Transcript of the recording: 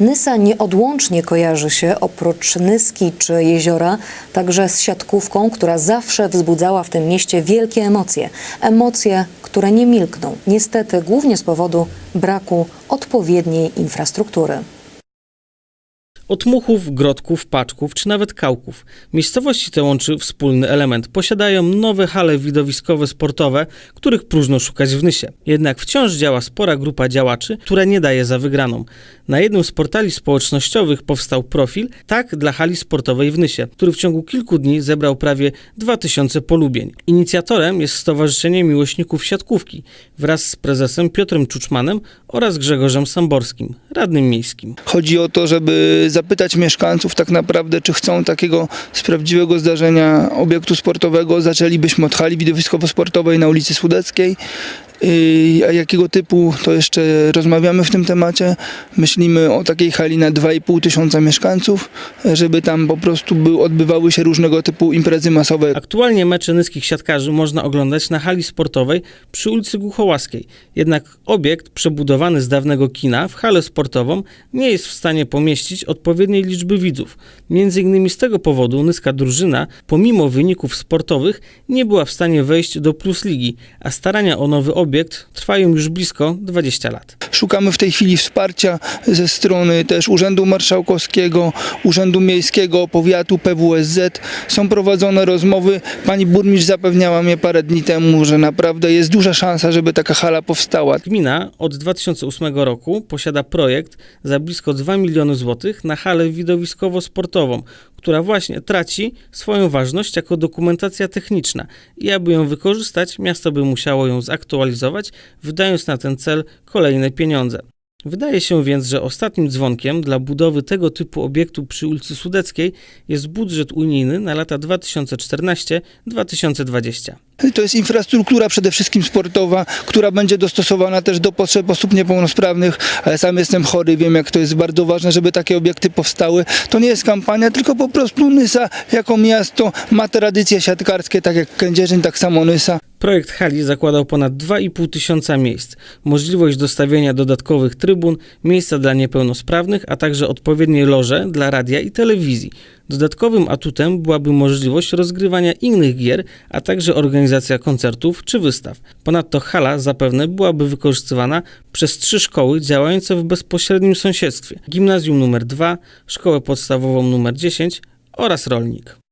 Nysa nieodłącznie kojarzy się oprócz Nyski czy jeziora także z siatkówką, która zawsze wzbudzała w tym mieście wielkie emocje. Emocje, które nie milkną, niestety głównie z powodu braku odpowiedniej infrastruktury. Od muchów, grodków, paczków czy nawet kałków. Miejscowości te łączy wspólny element. Posiadają nowe hale widowiskowe sportowe, których próżno szukać w Nysie. Jednak wciąż działa spora grupa działaczy, która nie daje za wygraną. Na jednym z portali społecznościowych powstał profil Tak dla hali sportowej w Nysie, który w ciągu kilku dni zebrał prawie 2000 polubień. Inicjatorem jest Stowarzyszenie Miłośników Siatkówki wraz z prezesem Piotrem Czuczmanem oraz Grzegorzem Samborskim, radnym miejskim. Chodzi o to, żeby zapytać mieszkańców tak naprawdę, czy chcą takiego prawdziwego zdarzenia obiektu sportowego. Zaczęlibyśmy od hali widowiskowo-sportowej na ulicy Sudeckiej. Yy, A jakiego typu, to jeszcze rozmawiamy w tym temacie. Myślimy o takiej hali na 2,5 tysiąca mieszkańców, żeby tam po prostu był, odbywały się różnego typu imprezy masowe. Aktualnie mecze nyskich siatkarzy można oglądać na hali sportowej przy ulicy Głuchołaskiej. Jednak obiekt przebudowany z dawnego kina w halę sportową nie jest w stanie pomieścić odpowiedniej liczby widzów. Między innymi z tego powodu nyska drużyna, pomimo wyników sportowych, nie była w stanie wejść do Plus Ligi, a starania o nowy obiekt trwają już blisko 20 lat. Szukamy w tej chwili wsparcia ze strony też Urzędu Marszałkowskiego, Urzędu Miejskiego, Powiatu, PWSZ. Są prowadzone rozmowy. Pani burmistrz zapewniała mnie parę dni temu, że naprawdę jest duża szansa, żeby taka hala powstała. Gmina od 2008 roku posiada projekt za blisko 2 miliony złotych na halę widowiskowo-sportową, która właśnie traci swoją ważność jako dokumentacja techniczna i aby ją wykorzystać, miasto by musiało ją zaktualizować, wydając na ten cel kolejne pieniądze. Wydaje się więc, że ostatnim dzwonkiem dla budowy tego typu obiektu przy ulicy Sudeckiej jest budżet unijny na lata 2014-2020. To jest infrastruktura przede wszystkim sportowa, która będzie dostosowana też do potrzeb osób niepełnosprawnych. Sam jestem chory, wiem jak to jest bardzo ważne, żeby takie obiekty powstały. To nie jest kampania, tylko po prostu Nysa jako miasto ma tradycje siatkarskie, tak jak Kędzierzyn, tak samo Nysa. Projekt hali zakładał ponad 2,5 tysiąca miejsc, możliwość dostawienia dodatkowych trybun, miejsca dla niepełnosprawnych, a także odpowiednie loże dla radia i telewizji. Dodatkowym atutem byłaby możliwość rozgrywania innych gier, a także organizacja koncertów czy wystaw. Ponadto hala zapewne byłaby wykorzystywana przez trzy szkoły działające w bezpośrednim sąsiedztwie: Gimnazjum nr 2, Szkołę Podstawową nr 10 oraz Rolnik.